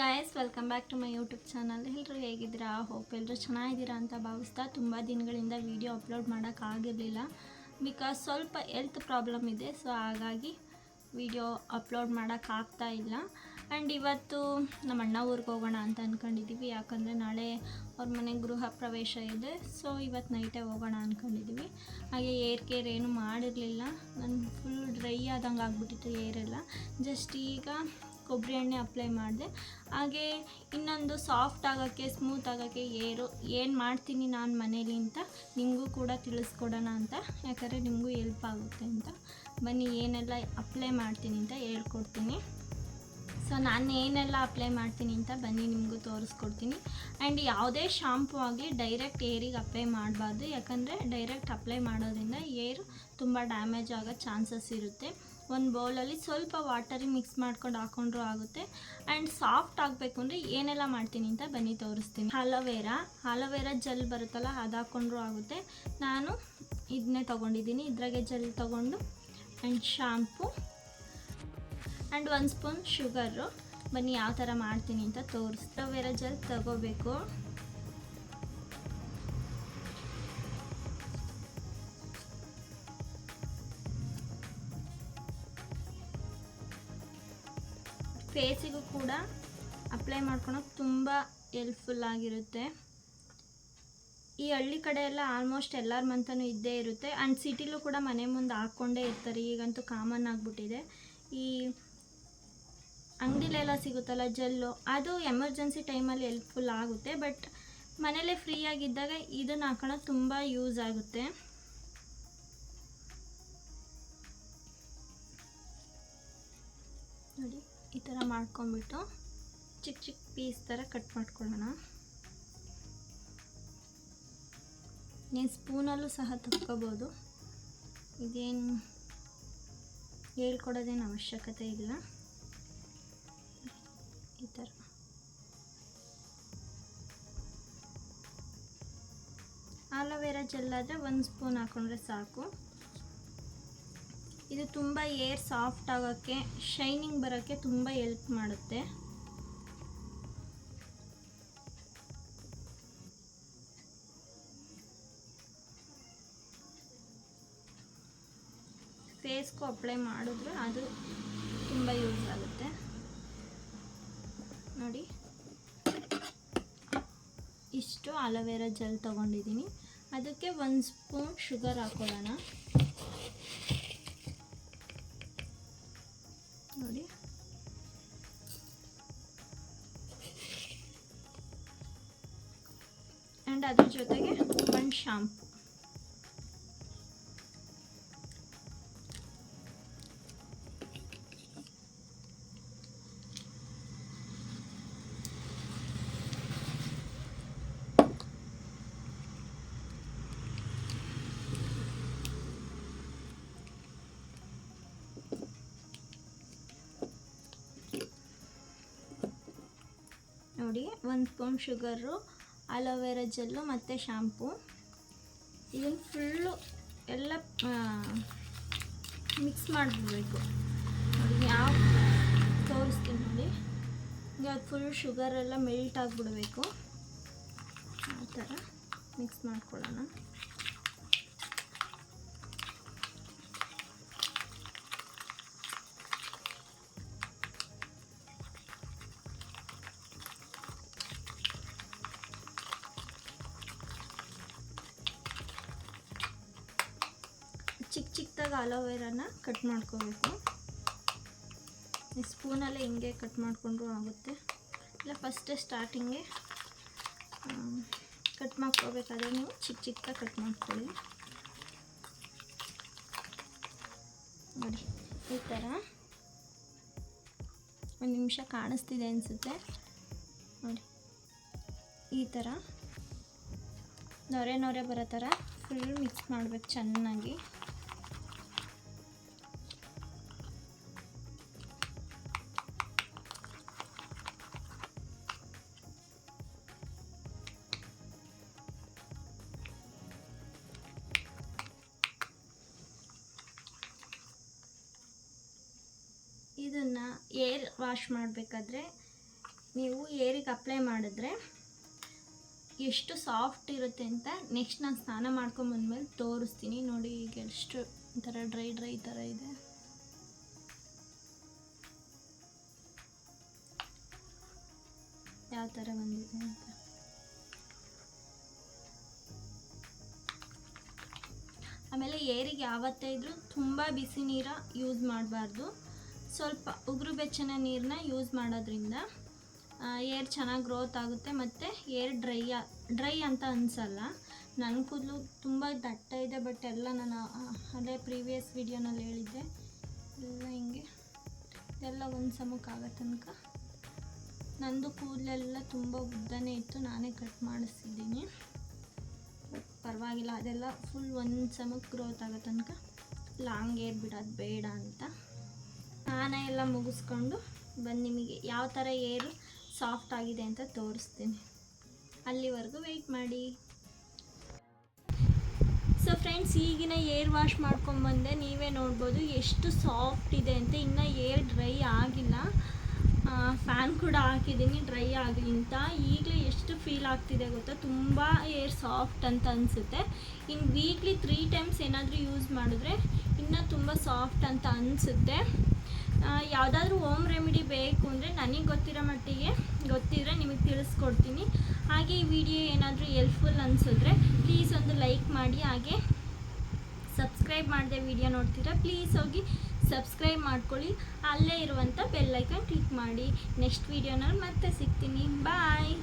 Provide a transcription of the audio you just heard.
Guys welcome back to my YouTube channel ಎಲ್ಲರೂ ಹೇಗಿದ್ದೀರಾ? Hope ಎಲ್ಲರೂ ಚೆನ್ನಾಗಿದ್ದೀರಾ ಅಂತ ಭಾವಿಸ್ತಾ ತುಂಬ ದಿನಗಳಿಂದ ವೀಡಿಯೋ ಅಪ್ಲೋಡ್ ಮಾಡೋಕ್ಕಾಗಿರಲಿಲ್ಲ ಬಿಕಾಸ್ ಸ್ವಲ್ಪ ಹೆಲ್ತ್ ಪ್ರಾಬ್ಲಮ್ ಇದೆ ಸೊ ಹಾಗಾಗಿ ವಿಡಿಯೋ ಅಪ್ಲೋಡ್ ಮಾಡೋಕ್ಕಾಗ್ತಾ ಇಲ್ಲ. ಆ್ಯಂಡ್ ಇವತ್ತು ನಮ್ಮ ಅಣ್ಣ ಊರಿಗೆ ಹೋಗೋಣ ಅಂತ ಅಂದ್ಕೊಂಡಿದ್ದೀವಿ ಯಾಕಂದರೆ ನಾಳೆ ಅವ್ರ ಮನೆ ಗೃಹ ಪ್ರವೇಶ ಇದೆ ಸೊ ಇವತ್ತು ನೈಟೇ ಹೋಗೋಣ ಅಂದ್ಕೊಂಡಿದ್ದೀವಿ ಹಾಗೆ ಏರ್ ಕೇರ್ ಏನು ಮಾಡಿರಲಿಲ್ಲ. ನಾನು ಫುಲ್ ಡ್ರೈ ಆದಂಗೆ ಆಗ್ಬಿಟ್ಟಿತ್ತು ಏರೆಲ್ಲ ಜಸ್ಟ್ ಈಗ ಕೊಬ್ಬರಿ ಎಣ್ಣೆ ಅಪ್ಲೈ ಮಾಡಿದೆ. ಹಾಗೆ ಇನ್ನೊಂದು ಸಾಫ್ಟ್ ಆಗೋಕ್ಕೆ ಸ್ಮೂತ್ ಆಗೋಕ್ಕೆ ಏರು, ಏನು ಮಾಡ್ತೀನಿ ನಾನು ಮನೇಲಿ ಅಂತ ನಿಮಗೂ ಕೂಡ ತಿಳಿಸ್ಕೊಡೋಣ ಅಂತ. ಯಾಕಂದರೆ ನಿಮಗೂ ಹೆಲ್ಪ್ ಆಗುತ್ತೆ ಅಂತ. ಬನ್ನಿ ಏನೆಲ್ಲ ಅಪ್ಲೈ ಮಾಡ್ತೀನಿ ಅಂತ ಹೇಳ್ಕೊಡ್ತೀನಿ. ಸೊ ನಾನು ಏನೆಲ್ಲ ಅಪ್ಲೈ ಮಾಡ್ತೀನಿ ಅಂತ ಬನ್ನಿ ನಿಮಗೂ ತೋರಿಸ್ಕೊಡ್ತೀನಿ. ಆ್ಯಂಡ್ ಯಾವುದೇ ಶಾಂಪು ಆಗಲಿ ಡೈರೆಕ್ಟ್ ಏರಿಗೆ ಅಪ್ಲೈ ಮಾಡಬಾರ್ದು. ಯಾಕಂದರೆ ಡೈರೆಕ್ಟ್ ಅಪ್ಲೈ ಮಾಡೋದ್ರಿಂದ ಏರ್ ತುಂಬ ಡ್ಯಾಮೇಜ್ ಆಗೋ ಚಾನ್ಸಸ್ ಇರುತ್ತೆ. ಒಂದು ಬೌಲಲ್ಲಿ ಸ್ವಲ್ಪ ವಾಟರಿಗೆ ಮಿಕ್ಸ್ ಮಾಡ್ಕೊಂಡು ಹಾಕೊಂಡ್ರೂ ಆಗುತ್ತೆ. ಆ್ಯಂಡ್ ಸಾಫ್ಟ್ ಆಗಬೇಕು ಅಂದರೆ ಏನೆಲ್ಲ ಮಾಡ್ತೀನಿ ಅಂತ ಬನ್ನಿ ತೋರಿಸ್ತೀನಿ. ಅಲೋವೆರಾ. ಅಲೋವೆರಾ ಜೆಲ್ ಬರುತ್ತಲ್ಲ, ಅದು ಹಾಕೊಂಡ್ರೂ ಆಗುತ್ತೆ. ನಾನು ಇದನ್ನೇ ತೊಗೊಂಡಿದ್ದೀನಿ. ಇದ್ರಾಗೆ ಜೆಲ್ ತೊಗೊಂಡು ಆ್ಯಂಡ್ ಶಾಂಪು ಆ್ಯಂಡ್ ಒಂದು ಸ್ಪೂನ್ ಶುಗರು. ಬನ್ನಿ ಯಾವ ಥರ ಮಾಡ್ತೀನಿ ಅಂತ ತೋರಿಸ್ತಾ ಅಲೋವೆರಾ ಜೆಲ್ ತಗೋಬೇಕು. ಫೇಸಿಗೂ ಕೂಡ ಅಪ್ಲೈ ಮಾಡ್ಕೊಳಕ್ಕೆ ತುಂಬ ಹೆಲ್ಪ್ಫುಲ್ ಆಗಿರುತ್ತೆ. ಈ ಹಳ್ಳಿ ಕಡೆ ಎಲ್ಲ ಆಲ್ಮೋಸ್ಟ್ ಎಲ್ಲರ ಮಂತನೂ ಇದ್ದೇ ಇರುತ್ತೆ. ಆ್ಯಂಡ್ ಸಿಟಿಲೂ ಕೂಡ ಮನೆ ಮುಂದೆ ಹಾಕ್ಕೊಂಡೇ ಇರ್ತಾರೆ. ಈಗಂತೂ ಕಾಮನ್ ಆಗಿಬಿಟ್ಟಿದೆ. ಈ ಅಂಗಡಿಲೆಲ್ಲ ಸಿಗುತ್ತಲ್ಲ, ಜೆಲ್ಲು, ಅದು ಎಮರ್ಜೆನ್ಸಿ ಟೈಮಲ್ಲಿ ಹೆಲ್ಪ್ಫುಲ್ ಆಗುತ್ತೆ. ಬಟ್ ಮನೇಲೇ ಫ್ರೀಯಾಗಿದ್ದಾಗ ಇದನ್ನು ಹಾಕೋಣ ತುಂಬ ಯೂಸ್ ಆಗುತ್ತೆ. ಈ ಥರ ಮಾಡ್ಕೊಂಬಿಟ್ಟು ಚಿಕ್ಕ ಚಿಕ್ಕ ಪೀಸ್ ಥರ ಕಟ್ ಮಾಡ್ಕೊಳ್ಳೋಣ. ನೀವು ಸ್ಪೂನಲ್ಲೂ ಸಹ ತಕ್ಕೋಬೋದು. ಇದೇನು ಹೇಳ್ಕೊಡೋದೇನು ಅವಶ್ಯಕತೆ ಇಲ್ಲ. ಈ ಥರ. ಆಲೋವೆರಾ ಜೆಲ್ ಆದರೆ ಒಂದು ಸ್ಪೂನ್ ಹಾಕೊಂಡ್ರೆ ಸಾಕು. ಇದು ತುಂಬ ಏರ್ ಸಾಫ್ಟ್ ಆಗೋಕ್ಕೆ, ಶೈನಿಂಗ್ ಬರೋಕ್ಕೆ ತುಂಬ ಹೆಲ್ಪ್ ಮಾಡುತ್ತೆ. ಫೇಸ್ಗೂ ಅಪ್ಲೈ ಮಾಡಿದ್ರೆ ಅದು ತುಂಬ ಯೂಸ್ ಆಗುತ್ತೆ. ನೋಡಿ. ಇಷ್ಟು ಅಲೋವೆರಾ ಜೆಲ್ ತೊಗೊಂಡಿದ್ದೀನಿ. ಅದಕ್ಕೆ ಒಂದು ಸ್ಪೂನ್ ಶುಗರ್ ಹಾಕೊಳ್ಳೋಣ. ಅದ್ರ ಜೊತೆಗೆ ಒಂದು ಶಾಂಪು ನೋಡಿ ಒಂದು spoon sugar aloe vera gel ಮತ್ತು ಶ್ಯಾಂಪು ಇದನ್ನು ಫುಲ್ಲು ಎಲ್ಲ ಮಿಕ್ಸ್ ಮಾಡಿಬಿಡ್ಬೇಕು. ಯಾವ ತೋರಿಸ್ತೀನಿ ನೋಡಿ. ಈಗ ಅದು ಫುಲ್ ಶುಗರೆಲ್ಲ ಮೆಲ್ಟ್ ಆಗಿಬಿಡಬೇಕು. ಆ ಥರ ಮಿಕ್ಸ್ ಮಾಡ್ಕೊಳ್ಳೋಣ. ಚಿಕ್ಕದಾಗಿ ಅಲೋವೆರಾನ ಕಟ್ ಮಾಡ್ಕೋಬೇಕು. ಸ್ಪೂನಲ್ಲೇ ಹಿಂಗೆ ಕಟ್ ಮಾಡಿಕೊಂಡ್ರೂ ಆಗುತ್ತೆ. ಇಲ್ಲ ಫಸ್ಟೇ ಸ್ಟಾರ್ಟಿಂಗೆ ಕಟ್ ಮಾಡ್ಕೋಬೇಕಾದ್ರೆ ನೀವು ಚಿಕ್ಕ ಚಿಕ್ಕ ಕಟ್ ಮಾಡ್ಕೊಳ್ಳಿ. ನೋಡಿ, ಈ ಥರ ಒಂದು ನಿಮಿಷ ಕಾಣಿಸ್ತಿದೆ ಅನಿಸುತ್ತೆ. ನೋಡಿ, ಈ ಥರ ನೊರೆ ನೊರೆ ಬರೋ ಥರ ಫುಲ್ ಮಿಕ್ಸ್ ಮಾಡಬೇಕು ಚೆನ್ನಾಗಿ. ಇದನ್ನು ಏರ್ ವಾಶ್ ಮಾಡಬೇಕಾದ್ರೆ ನೀವು ಏರಿಗೆ ಅಪ್ಲೈ ಮಾಡಿದ್ರೆ ಎಷ್ಟು ಸಾಫ್ಟ್ ಇರುತ್ತೆ ಅಂತ ನೆಕ್ಸ್ಟ್ ನಾನು ಸ್ನಾನ ಮಾಡ್ಕೊಂಬಂದ್ಮೇಲೆ ತೋರಿಸ್ತೀನಿ. ನೋಡಿ ಈಗ ಎಷ್ಟು ಒಂಥರ ಡ್ರೈ ಡ್ರೈ ಥರ ಇದೆ. ಯಾವ ಥರ ಬಂದಿದೆ ಅಂತ. ಆಮೇಲೆ ಏರಿಗೆ ಯಾವತ್ತೇ ಇದ್ರೂ ತುಂಬ ಬಿಸಿ ನೀರ ಯೂಸ್ ಮಾಡಬಾರ್ದು. ಸ್ವಲ್ಪ ಉಗುರು ಬೆಚ್ಚನೆ ನೀರನ್ನ ಯೂಸ್ ಮಾಡೋದ್ರಿಂದ ಏರ್ ಚೆನ್ನಾಗಿ ಗ್ರೋತ್ ಆಗುತ್ತೆ ಮತ್ತು ಏರ್ ಡ್ರೈ ಡ್ರೈ ಅಂತ ಅನಿಸಲ್ಲ. ನನ್ನ ಕೂದಲು ತುಂಬ ದಟ್ಟ ಇದೆ ಬಟ್ ಎಲ್ಲ ನಾನು ಅದೇ ಪ್ರೀವಿಯಸ್ ವಿಡಿಯೋನಲ್ಲಿ ಹೇಳಿದ್ದೆ. ಎಲ್ಲ ಹಿಂಗೆ, ಎಲ್ಲ ಒಂದು ಸಮಕ್ಕಾಗೋ ತನಕ. ನಂದು ಕೂದಲೆಲ್ಲ ತುಂಬ ಉದ್ದನೇ ಇತ್ತು, ನಾನೇ ಕಟ್ ಮಾಡಿಸಿದ್ದೀನಿ ಪರವಾಗಿಲ್ಲ, ಅದೆಲ್ಲ ಫುಲ್ ಒಂದು ಸಮಕ್ಕೆ ಗ್ರೋತ್ ಆಗೋ ತನಕ. ಲಾಂಗ್ ಏರ್ ಬಿಡೋದು ಬೇಡ ಅಂತ. ಸ್ನಾನ ಎಲ್ಲ ಮುಗಿಸ್ಕೊಂಡು ಬಂದು ನಿಮಗೆ ಯಾವ ಥರ ಏರು ಸಾಫ್ಟ್ ಆಗಿದೆ ಅಂತ ತೋರಿಸ್ತೀನಿ. ಅಲ್ಲಿವರೆಗೂ ವೆಯ್ಟ್ ಮಾಡಿ. ಸೊ ಫ್ರೆಂಡ್ಸ್ ಈಗಿನ ಏರ್ ವಾಶ್ ಮಾಡ್ಕೊಂಬಂದೆ ನೀವೇ ನೋಡ್ಬೋದು ಎಷ್ಟು ಸಾಫ್ಟ್ ಇದೆ ಅಂತ. ಇನ್ನು ಏರ್ ಡ್ರೈ ಆಗಿಲ್ಲ. ಫ್ಯಾನ್ ಕೂಡ ಹಾಕಿದ್ದೀನಿ ಡ್ರೈ ಆಗಲಿ ಅಂತ ಈಗಲೇ ಎಷ್ಟು ಫೀಲ್ ಆಗ್ತಿದೆ ಗೊತ್ತಾ? ತುಂಬ ಏರ್ ಸಾಫ್ಟ್ ಅಂತ ಅನಿಸುತ್ತೆ. ಇನ್ನು ವೀಕ್ಲಿ ತ್ರೀ ಟೈಮ್ಸ್ ಏನಾದರೂ ಯೂಸ್ ಮಾಡಿದ್ರೆ ಇನ್ನೂ ತುಂಬ ಸಾಫ್ಟ್ ಅಂತ ಅನಿಸುತ್ತೆ. ಯಾವುದಾದ್ರೂ ಹೋಮ್ ರೆಮಿಡಿ ಬೇಕು ಅಂದರೆ ನನಗೆ ಗೊತ್ತಿರೋ ಮಟ್ಟಿಗೆ ಗೊತ್ತಿದ್ರೆ ನಿಮಗೆ ತಿಳಿಸ್ಕೊಡ್ತೀನಿ. ಹಾಗೆ ಈ ವಿಡಿಯೋ ಏನಾದರೂ ಹೆಲ್ಪ್ಫುಲ್ ಅನಿಸಿದ್ರೆ ಪ್ಲೀಸ್ ಒಂದು ಲೈಕ್ ಮಾಡಿ, ಹಾಗೆ ಸಬ್ಸ್ಕ್ರೈಬ್ ಮಾಡಿದೆ ವಿಡಿಯೋ ನೋಡ್ತೀರಾ? ಪ್ಲೀಸ್ ಹೋಗಿ ಸಬ್ಸ್ಕ್ರೈಬ್ ಮಾಡ್ಕೊಳ್ಳಿ. ಅಲ್ಲೇ ಇರುವಂಥ ಬೆಲ್ಲೈಕನ್ ಕ್ಲಿಕ್ ಮಾಡಿ. ನೆಕ್ಸ್ಟ್ ವೀಡಿಯೋನಲ್ಲಿ ಮತ್ತೆ ಸಿಗ್ತೀನಿ. ಬಾಯ್